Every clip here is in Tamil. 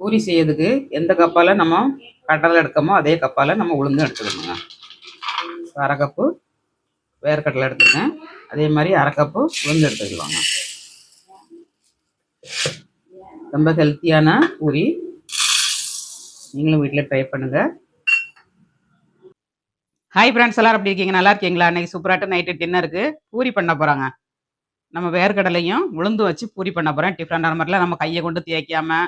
பூரி செய்யறதுக்கு எந்த கப்பால் நம்ம கடலை எடுக்கமோ அதே கப்பால் நம்ம உளுந்து எடுத்துக்கணுங்க. அரை கப்பு வேர்க்கடலை எடுத்துருக்கேன். அதே மாதிரி அரை கப்பு உளுந்து எடுத்துக்கலாங்க. ரொம்ப ஹெல்த்தியான பூரி நீங்களும் வீட்டில் ட்ரை பண்ணுங்க. ஹாய் ஃப்ரெண்ட்ஸ் எல்லாரும் அப்படி இருக்கீங்க? நல்லா இருக்கீங்களா? அன்றைக்கி சூப்பராட்டு நைட்டு டின்னருக்கு பூரி பண்ண போகிறாங்க நம்ம வேர்க்கடலையும் உளுந்து வச்சு பூரி பண்ண போகிறேன் டிஃப்ரெண்டான முறையில் நம்ம கையை கொண்டு தேய்க்காம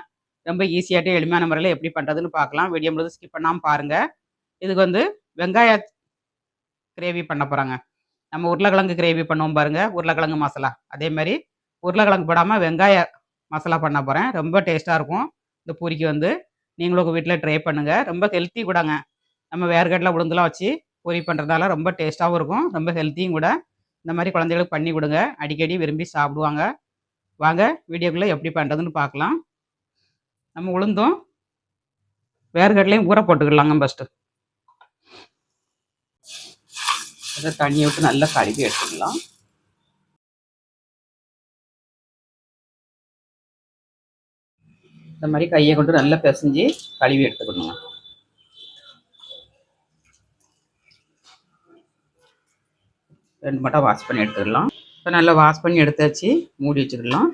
ரொம்ப ஈஸியாகிட்டே எளிமையான முறையில் எப்படி பண்ணுறதுன்னு பார்க்கலாம். வீடியோ முழுது ஸ்கிப் பண்ணாமல் பாருங்கள் இதுக்கு வந்து வெங்காய கிரேவி பண்ண போகிறாங்க நம்ம உருளைக்கிழங்கு கிரேவி பண்ணுவோம் பாருங்கள் உருளைக்கிழங்கு மசாலா. அதே மாதிரி உருளைக்கிழங்கு போடாமல் வெங்காய மசாலா பண்ண போகிறேன் ரொம்ப டேஸ்ட்டாக இருக்கும் இந்த பூரிக்கு வந்து. நீங்களும் உங்கள் வீட்டில் ட்ரை பண்ணுங்கள் ரொம்ப ஹெல்த்தி கூடங்க. நம்ம வேர்க்கடலை உளுந்துலாம் வச்சு பூரி பண்ணுறதால ரொம்ப டேஸ்ட்டாகவும் இருக்கும். ரொம்ப ஹெல்த்தியும் கூட. இந்த மாதிரி குழந்தைகளுக்கு பண்ணி கொடுங்க. அடிக்கடி விரும்பி சாப்பிடுவாங்க. வாங்க வீடியோக்குள்ளே எப்படி பண்ணுறதுன்னு பார்க்கலாம். நம்ம உளுந்தும் வேர்கடலையும் ஊற போட்டுக்கலாங்க ஃபஸ்ட்டு அதை தண்ணியை விட்டு நல்லா கழுவி எடுத்துக்கலாம். இந்த மாதிரி கையை கொண்டு நல்லா பிசைஞ்சு கழுவி எடுத்துக்கணுங்க. ரெண்டு மட்டும் வாஷ் பண்ணி எடுத்துக்கலாம். இப்போ நல்லா வாஷ் பண்ணி எடுத்து வச்சு மூடி வச்சுக்கலாம்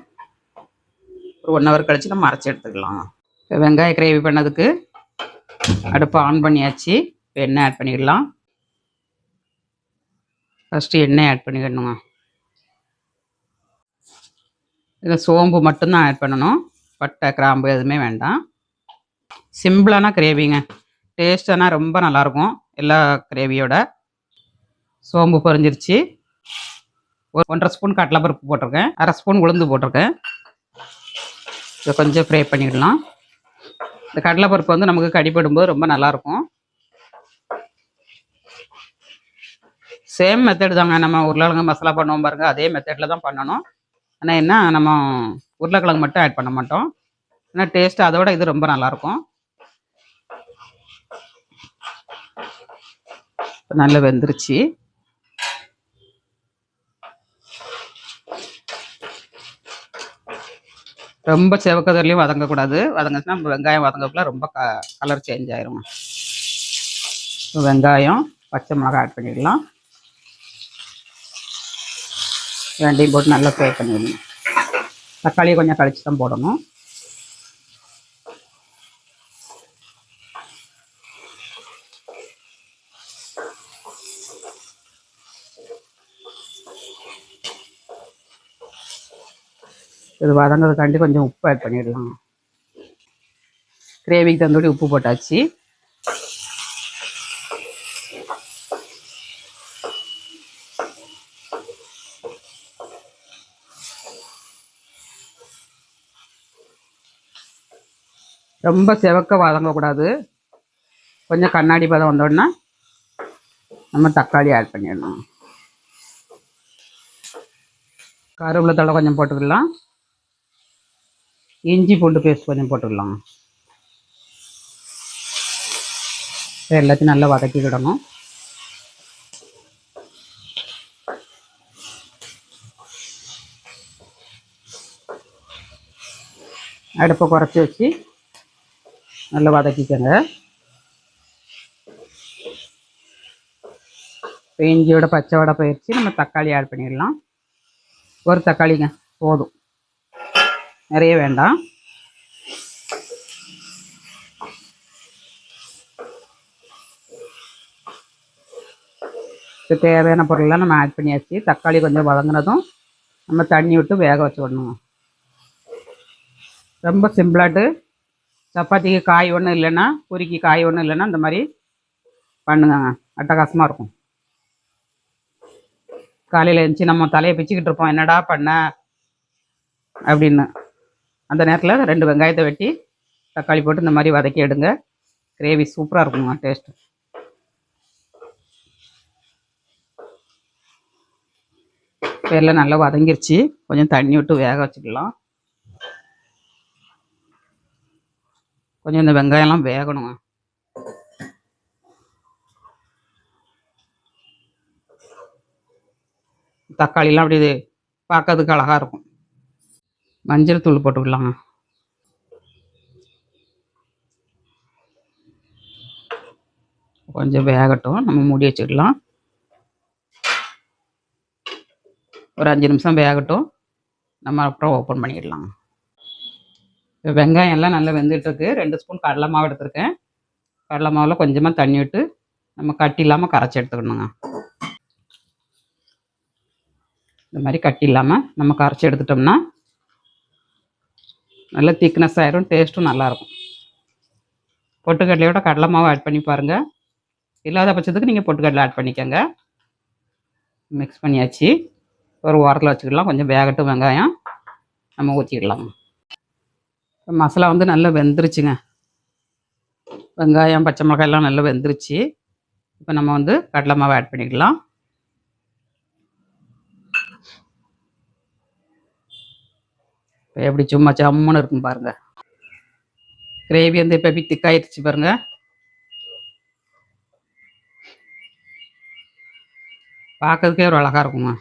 ஒரு ஒன் ஹவர் கழிச்சு நம்ம அரைச்சி எடுத்துக்கலாம். வெங்காய கிரேவி பண்ணதுக்கு அடுப்பை ஆன் பண்ணியாச்சு. இப்போ எண்ணெய் ஆட் பண்ணிடலாம். ஃபஸ்ட்டு எண்ணெய் ஆட் பண்ணிக்கணுங்க இதில் சோம்பு மட்டும்தான் ஆட் பண்ணணும். பட்டை கிராம்பு எதுவுமே வேண்டாம். சிம்பிளான கிரேவிங்க. டேஸ்டானா ரொம்ப நல்லாயிருக்கும். எல்லா கிரேவியோட. சோம்பு பொரிஞ்சிருச்சு. ஒரு ஒன்றரை ஸ்பூன் கடலைப்பருப்பு போட்டிருக்கேன். அரை ஸ்பூன் உளுந்து போட்டிருக்கேன். இதை கொஞ்சம் ஃப்ரை பண்ணிடலாம். இந்த கடலைப்பருப்பு வந்து நமக்கு கடிப்படும்போது ரொம்ப நல்லாயிருக்கும். சேம் மெத்தடு தாங்க. நம்ம உருளைக்கிழங்கு மசாலா பண்ணுவோம் பாருங்கள் அதே மெத்தடில் தான் பண்ணணும். ஆனால் என்ன நம்ம உருளைக்கிழங்கு மட்டும் ஆட் பண்ண மாட்டோம். ஆனால் டேஸ்ட் அதோட இது ரொம்ப நல்லாயிருக்கும். நல்லா வெந்துருச்சு. ரொம்ப செவக்கதர்லையும் வதங்கக்கூடாது. வதங்கச்சுன்னா நம்ம வெங்காயம் வதங்கக்குள்ள ரொம்ப க கலர் சேஞ்ச் ஆயிரும் வெங்காயம் பச்சை மிளகாய் ஆட் பண்ணிடலாம். ரெண்டையும் போட்டு நல்லா ஃப்ரை பண்ணிடணும் தக்காளியை கொஞ்சம் கழிச்சு தான் போடணும். இது வதங்கிறதுக்காண்டி கொஞ்சம் உப்பு ஆட் பண்ணிடலாம். கிரேவிக்கு தந்தோடி உப்பு போட்டாச்சு. ரொம்ப செவக்க வதங்கக்கூடாது. கொஞ்சம் கண்ணாடி பதம் வந்தோடனே நம்ம தக்காளி ஆட் பண்ணிடணும் கருவேப்பிலை தழை கொஞ்சம் போட்டுக்கலாம். இஞ்சி பூண்டு பேஸ்ட் கொஞ்சம் போட்டுடலாம். எல்லாத்தையும் நல்லா வதக்கிக்கிடணும் அடுப்பை குறைச்சி வச்சு நல்லா வதக்கிக்கோங்க. இப்போ இஞ்சியோட பச்சை வடை பயிற்சி நம்ம தக்காளி ஆட் பண்ணிடலாம். ஒரு தக்காளிங்க போதும். நிறைய வேண்டாம். இப்போ தேவையான பொருள்லாம் நம்ம ஆட் பண்ணியாச்சு. தக்காளி கொஞ்சம் வதங்கினதும் நம்ம தண்ணி விட்டு வேக வச்சு விடணும் ரொம்ப சிம்பிளாட்டு சப்பாத்திக்கு காய் ஒன்றும் இல்லைன்னா பூரிக்கு காய் ஒன்றும் இல்லைன்னா இந்த மாதிரி பண்ணுங்கங்க. அட்டகாசமாக இருக்கும். காலையில் எழுந்துச்சி நம்ம தலையை பிச்சுக்கிட்டு இருப்போம். என்னடா பண்ண? அப்படின்னு. அந்த நேரத்தில் ரெண்டு வெங்காயத்தை வெட்டி தக்காளி போட்டு இந்த மாதிரி வதக்கி எடுங்க. கிரேவி சூப்பராக இருக்குங்க டேஸ்ட்டு பேரில் நல்லா வதங்கிருச்சு. கொஞ்சம் தண்ணி விட்டு வேக வச்சுக்கலாம். கொஞ்சம் இந்த வெங்காயம்லாம் வேகணுங்க. தக்காளிலாம் அப்படி பார்க்கறதுக்கு அழகாக இருக்கும். மஞ்சள் தூள் போட்டு விடலாங்க கொஞ்சம் வேகட்டும். நம்ம மூடி வச்சிடலாம் ஒரு அஞ்சு நிமிஷம் வேகட்டும். நம்ம அப்புறம் ஓப்பன் பண்ணிடலாம். வெங்காயம் எல்லாம் நல்லா வெந்துட்டுருக்கு. ரெண்டு ஸ்பூன் கடலை மாவு எடுத்துருக்கேன். கடலை மாவில் கொஞ்சமாக தண்ணி விட்டு நம்ம கட்டி இல்லாமல் கரைச்சி எடுத்துக்கணுங்க. இந்த மாதிரி கட்டி இல்லாமல் நம்ம கரைச்சி எடுத்துட்டோம்னா நல்ல திக்னஸ் ஆயிரும் டேஸ்ட்டும் நல்லாயிருக்கும். பொட்டுக்கடலையோட கடலை மாவு ஆட் பண்ணி பாருங்கள் இல்லாத பட்சத்துக்கு நீங்கள் பொட்டுக்கடலை ஆட் பண்ணிக்கோங்க. மிக்ஸ் பண்ணியாச்சு. ஒரு ஓரத்தில் வச்சுக்கலாம். கொஞ்சம் வேகட்டும் வெங்காயம். நம்ம ஊற்றிக்கலாம் மசாலா வந்து நல்லா வெந்துருச்சுங்க. வெங்காயம் பச்சை மிளகாயெல்லாம் நல்லா வெந்துருச்சு. இப்போ நம்ம வந்து கடலை மாவு ஆட் பண்ணிக்கலாம். இப்போ எப்படி சும்மா சம்முன்னு இருக்கும் பாருங்க. கிரேவி வந்து இப்போ எப்படி திக்காயிருச்சு பாருங்க. பார்க்கறதுக்கே ஒரு அழகாக இருக்குங்க.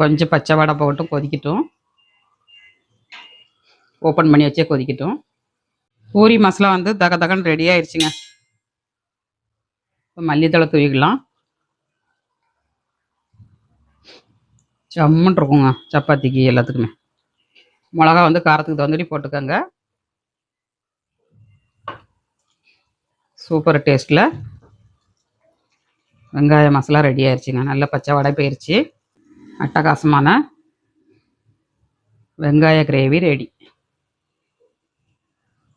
கொஞ்சம் பச்சை வடை போட்டும் கொதிக்கட்டும். ஓப்பன் பண்ணி வச்சே கொதிக்கட்டும். பூரி மசாலா வந்து தக தகன்னு ரெடி ஆயிடுச்சுங்க. இப்போ மல்லித்தழை தூவிக்கலாம். ஜம்முன்னு இருக்குங்க சப்பாத்திக்கு எல்லாத்துக்குமே. மிளகா வந்து காரத்துக்கு தகுந்தபடி போட்டுக்கோங்க. சூப்பர் டேஸ்ட்டில் வெங்காய மசாலா ரெடி ஆயிடுச்சுங்க நல்ல பச்சை வடை போயிடுச்சு அட்டகாசமான வெங்காய கிரேவி ரெடி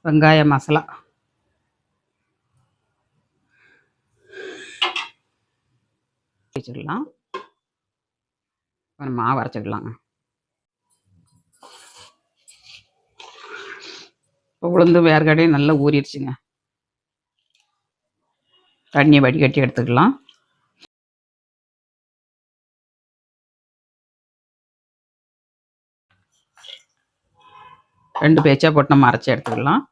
வெங்காய மசாலா. வச்சிடலாம். மாவு அரைச்சிடலாங்க இப்போ உளுந்து வேர்க்கடையும் நல்லா ஊறிடுச்சுங்க. தண்ணியை வடிகட்டி எடுத்துக்கலாம். ரெண்டு பேச்சா போட்டு நம்ம அரைச்சி எடுத்துக்கலாம்.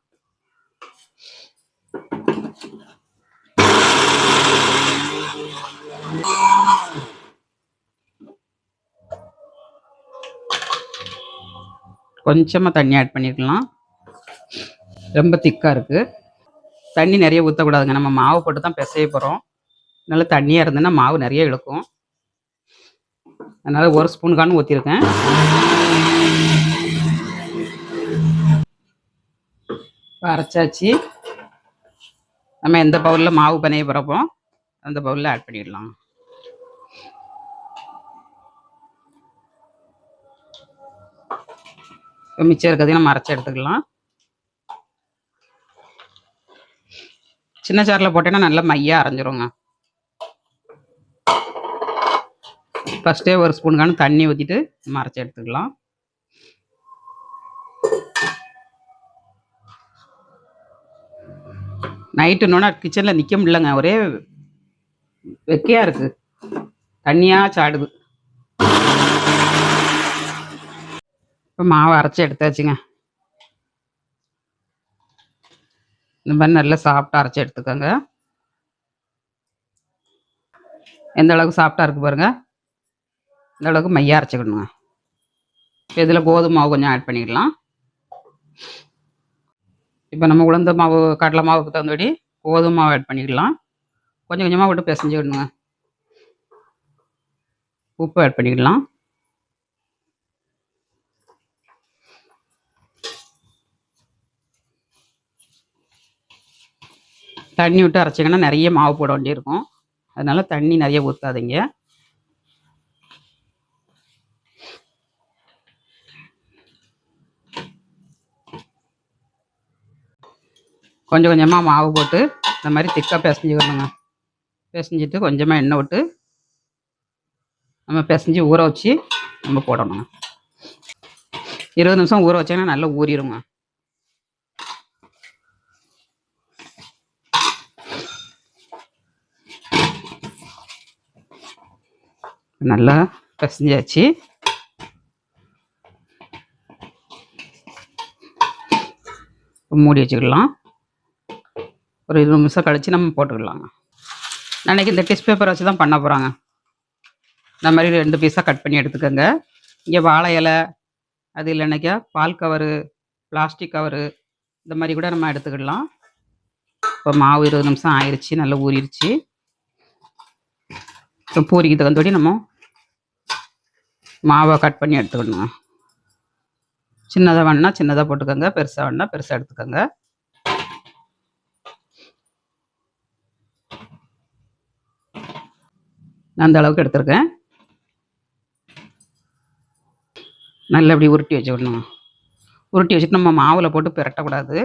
கொஞ்சமாக தண்ணி ஆட் பண்ணிக்கலாம். ரொம்ப திக்காக இருக்குது தண்ணி நிறைய ஊற்றக்கூடாதுங்க நம்ம மாவு போட்டு தான் பிசைய போகிறோம் நல்லா தண்ணியாக இருந்ததுன்னா மாவு நிறைய இழுக்கும். அதனால் ஒரு ஸ்பூன் ஊற்றிருக்கேன் அரைச்சாச்சு. நம்ம எந்த பவுலில் மாவு பனைய போகிறப்போ அந்த பவுலில் ஆட் பண்ணிடலாம். மிச்சம் இருக்கிறதையும் நம்ம அரைச்சி எடுத்துக்கலாம். சின்ன சாரில் போட்டேன்னா நல்லா மையாக அரைஞ்சிருங்க. ஃபஸ்ட்டே ஒரு ஸ்பூனுக்கான தண்ணி ஊற்றிட்டு மறைச்சி அரைச்சி எடுத்துக்கலாம் நைட்டுன்னொன்னா கிச்சனில் நிற்க முடியலங்க. ஒரே வெக்கையாக இருக்குது தண்ணியாக சாடுது. இப்போ மாவை அரைச்சி எடுத்தாச்சுங்க. இந்த மாதிரி நல்லா சாஃப்டாக அரைச்சி எடுத்துக்கோங்க. எந்த அளவுக்கு சாஃப்டாக இருக்கு பாருங்க. இந்த அளவுக்கு மையாக அரைச்சிக்கணுங்க. இப்போ இதில் கோதுமை மாவு கொஞ்சம் ஆட் பண்ணிக்கலாம் இப்போ நம்ம உளுந்த மாவு கடலை மாவுக்கு தகுந்தபடி கோதுமை மாவு ஆட் பண்ணிக்கலாம் கொஞ்சம் கொஞ்சமாக விட்டு பிசைஞ்சுக்கணுங்க. உப்பு ஆட் பண்ணிக்கலாம் தண்ணி விட்டு அரைச்சிங்கன்னா நிறைய மாவு போட வேண்டியிருக்கும். அதனால தண்ணி நிறைய ஊற்றாதீங்க கொஞ்சம் கொஞ்சமாக மாவு போட்டு இந்த மாதிரி திக்காக பிசைஞ்சுக்கணுங்க பிசைஞ்சிட்டு கொஞ்சமாக எண்ணெய் விட்டு நம்ம பிசைஞ்சு ஊற வச்சு நம்ம போடணுங்க. இருபது நிமிஷம் ஊற வச்சோன்னா நல்லா ஊறிடுங்க. நல்லா பசஞ்சாச்சு. மூடி வச்சுக்கலாம். ஒரு இருபது நிமிஷம் கழித்து நம்ம போட்டுக்கலாங்க நாளைக்கு இந்த டிஷ் பேப்பர் வச்சு தான் பண்ண போகிறாங்க இந்த மாதிரி ரெண்டு பீஸாக கட் பண்ணி எடுத்துக்கோங்க. இங்கே வாழை இலை அது இல்லைனாக்கா பால் கவரு பிளாஸ்டிக் கவரு இந்த மாதிரி கூட நம்ம எடுத்துக்கிடலாம். இப்போ மாவு இருபது நிமிஷம் ஆயிடுச்சு நல்லா ஊறிடுச்சு பூரிக்கு தகுந்தபடி நம்ம மாவை கட் பண்ணி எடுத்துக்கணுங்க. சின்னதாக வேணா சின்னதாக போட்டுக்கோங்க. பெருசாக வேணா பெருசாக எடுத்துக்கோங்க. நான் அந்த அளவுக்கு எடுத்திருக்கேன். நல்லா இப்படி உருட்டி வச்சுக்கணும் உருட்டி வச்சுட்டு நம்ம மாவில் போட்டு பிரட்டக்கூடாது.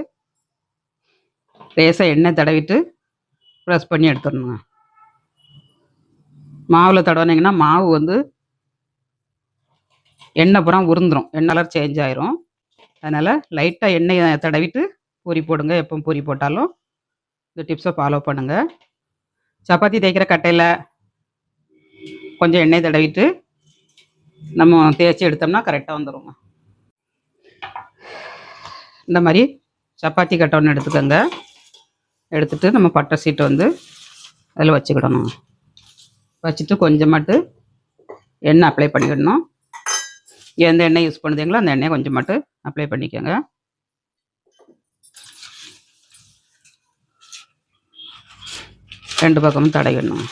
லேசாக எண்ணெய் தடவிட்டு ப்ரெஸ் பண்ணி எடுத்துடணுங்க. மாவில் தடவினீங்கன்னா மாவு வந்து எண்ணெய் புறம் உருந்துரும். எண்ணெய் கலர் சேஞ்ச் ஆயிரும். அதனால் லைட்டாக எண்ணெயை தடவிட்டு பூரி போடுங்க. எப்போ பூரி போட்டாலும் இந்த டிப்ஸை ஃபாலோ பண்ணுங்கள் சப்பாத்தி தேய்க்கிற கட்டையில் கொஞ்சம் எண்ணெய் தடவிட்டு நம்ம தேய்ச்சி எடுத்தோம்னா கரெக்டாக வந்துடுங்க இந்த மாதிரி சப்பாத்தி கட்டை ஒன்று எடுத்துக்கோங்க. எடுத்துட்டு நம்ம பட்டை சீட்டை வந்து அதில் வச்சுக்கிடணும் வச்சுட்டு கொஞ்சமாட்டு எண்ணெய் அப்ளை பண்ணிக்கிடணும் எந்த எண்ணெய் யூஸ் பண்ணுறீங்களோ அந்த எண்ணெயை கொஞ்சமாட்டு அப்ளை பண்ணிக்கோங்க. ரெண்டு பக்கமும் தடவிடணும்.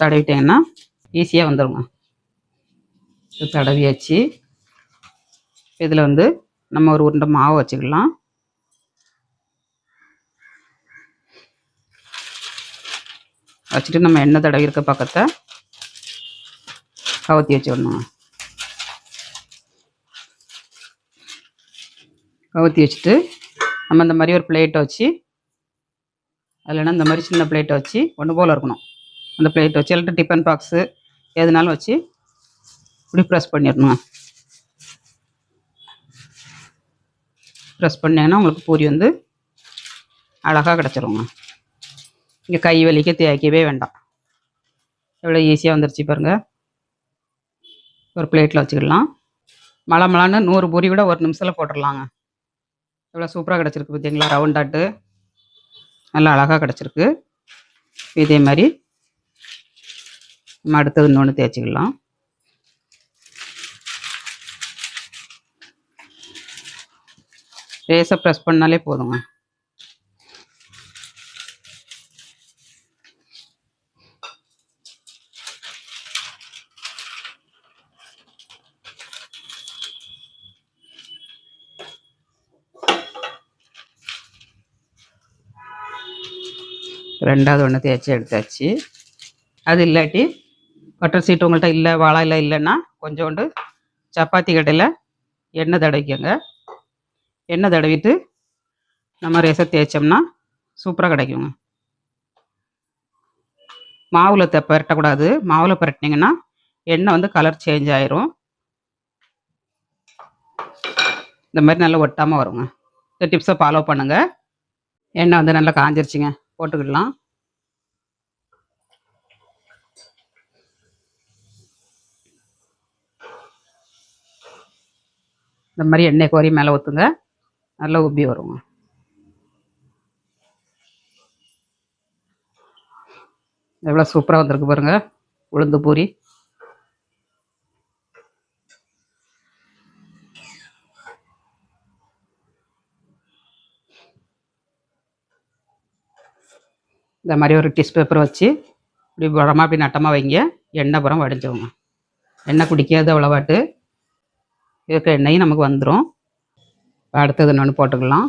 தடவிட்டீங்கன்னா ஈஸியாக வந்துடுங்க தடவியாச்சு. இதில் வந்து நம்ம ஒரு உருண்டை மாவு வச்சுக்கலாம். வச்சுட்டு நம்ம எண்ணெய் தடவி இருக்க பக்கத்தை கவுத்தி வச்சிடணும். கவுத்தி வச்சுட்டு நம்ம இந்த மாதிரி ஒரு பிளேட்டை வச்சு இல்லைன்னா இந்த மாதிரி சின்ன பிளேட்டை வச்சு ஒன்று போல் இருக்கணும். அந்த பிளேட்டை வச்சு இல்லாட்டி டிஃபன் பாக்ஸு எதுனாலும் வச்சு இப்படி ப்ரெஸ் பண்ணிடணும். ப்ரெஸ் பண்ணீங்கன்னா உங்களுக்கு பூரி வந்து அழகாக கிடச்சிருங்க. இங்கே கை வலிக்க தேய்க்கவே வேண்டாம். எவ்வளோ ஈஸியாக வந்துருச்சு பாருங்கள் ஒரு பிளேட்டில் வச்சுக்கிடலாம் மழை மழைன்னு நூறு பூரி கூட ஒரு நிமிஷத்தில் போட்டுடலாங்க எவ்வளோ சூப்பராக கிடச்சிருக்கு பார்த்தீங்களா ரவுண்டாட்டு நல்லா அழகாக கிடச்சிருக்கு. இதே மாதிரி நம்ம அடுத்தது இன்னொன்று தேய்ச்சிக்கலாம். லேசாக ப்ரெஸ் பண்ணாலே போதுங்க. ரெண்டாவது ஒன்று தேய்ச்சி எடுத்தாச்சு. அது இல்லாட்டி பட்டர் சீட்டு உங்கள்கிட்ட இல்லை வாழை இல்லை இல்லைன்னா கொஞ்சோண்டு சப்பாத்தி கடையில் எண்ணெய் தடவிக்கோங்க. எண்ணெய் தடவிட்டு நம்ம ரேசை தேய்ச்சோம்னா சூப்பராக கிடைக்குங்க. மாவில் த பரட்டக்கூடாது. மாவில் பரட்டினீங்கன்னா எண்ணெய் வந்து கலர் சேஞ்ச் ஆயிரும். இந்த மாதிரி நல்லா ஒட்டாமல் வருங்க. இந்த டிப்ஸை ஃபாலோ பண்ணுங்கள் எண்ணெய் வந்து நல்லா காஞ்சிருச்சுங்க. போட்டுக்கிடலாம். இந்த மாதிரி எண்ணெய் கோரி மேலே ஊற்றுங்க நல்லா உப்பி வருங்க. எவ்வளோ சூப்பராக வந்திருக்கு பாருங்கள் உளுந்து பூரி. இந்த மாதிரி ஒரு டிஷ் பேப்பர் வச்சு இப்படி புறமா அப்படி நட்டமாக வைங்க. எண்ணெய் புறம் வடிஞ்சவங்க எண்ணெய் குடிக்காது அவ்வளோவாட்டு இருக்க எண்ணெயும் நமக்கு வந்துடும் அடுத்தது இன்னொன்று போட்டுக்கலாம்.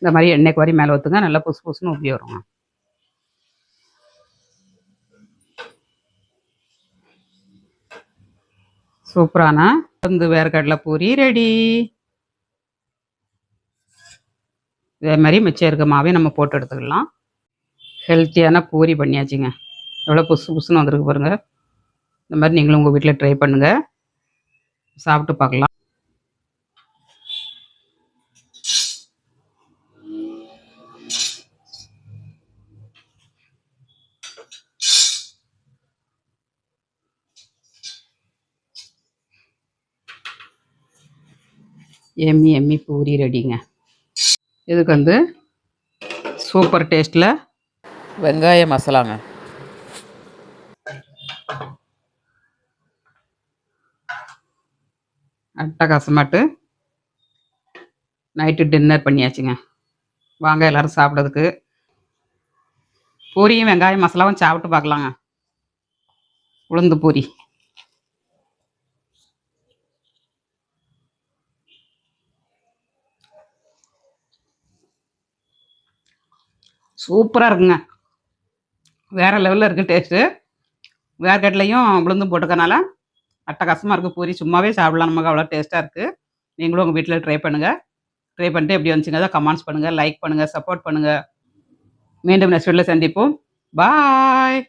இந்த மாதிரி எண்ணெய் குவாரி மேலே ஊற்றுங்க நல்லா புசு புசுன்னு உப்பி வருங்க. சூப்பரான வந்து வேர்க்கடலை பூரி ரெடி இதே மாதிரி மிச்சம் இருக்க மாவே நம்ம போட்டு எடுத்துக்கலாம். ஹெல்த்தியான பூரி பண்ணியாச்சுங்க. எவ்வளோ புசு புசுன்னு வந்திருக்கு பாருங்கள் இந்த மாதிரி நீங்களும் உங்கள் வீட்டில் ட்ரை பண்ணுங்கள் சாப்பிட்டு பார்க்கலாம். எம்மி எம்மி பூரி ரெடிங்க. இதுக்கு வந்து சூப்பர் டேஸ்ட்டில் வெங்காய மசாலாங்க. அட்டகாசமாட்டு நைட்டு டின்னர் பண்ணியாச்சுங்க. வாங்க எல்லாரும் சாப்பிட்றதுக்கு. பூரியும் வெங்காயம் மசாலாவும் சாப்பிட்டு பார்க்கலாங்க. உளுந்து பூரி. சூப்பராக இருக்குங்க. வேறு லெவலில் இருக்குது டேஸ்ட்டு வேர்க்கடலையும் உளுந்தும் போட்டுக்கனால அட்டகாசமாக இருக்குது பூரி. சும்மாவே சாப்பிடலாம். நமக்கு அவ்வளோ டேஸ்ட்டாக இருக்குது நீங்களும் உங்கள் வீட்டில் ட்ரை பண்ணுங்கள் ட்ரை பண்ணிட்டு எப்படி வந்துச்சுங்க கமெண்ட்ஸ் பண்ணுங்கள் லைக் பண்ணுங்கள் சப்போர்ட் பண்ணுங்கள் மீண்டும் நெக்ஸ்ட் வீட்டில் சந்திப்போம். பாய்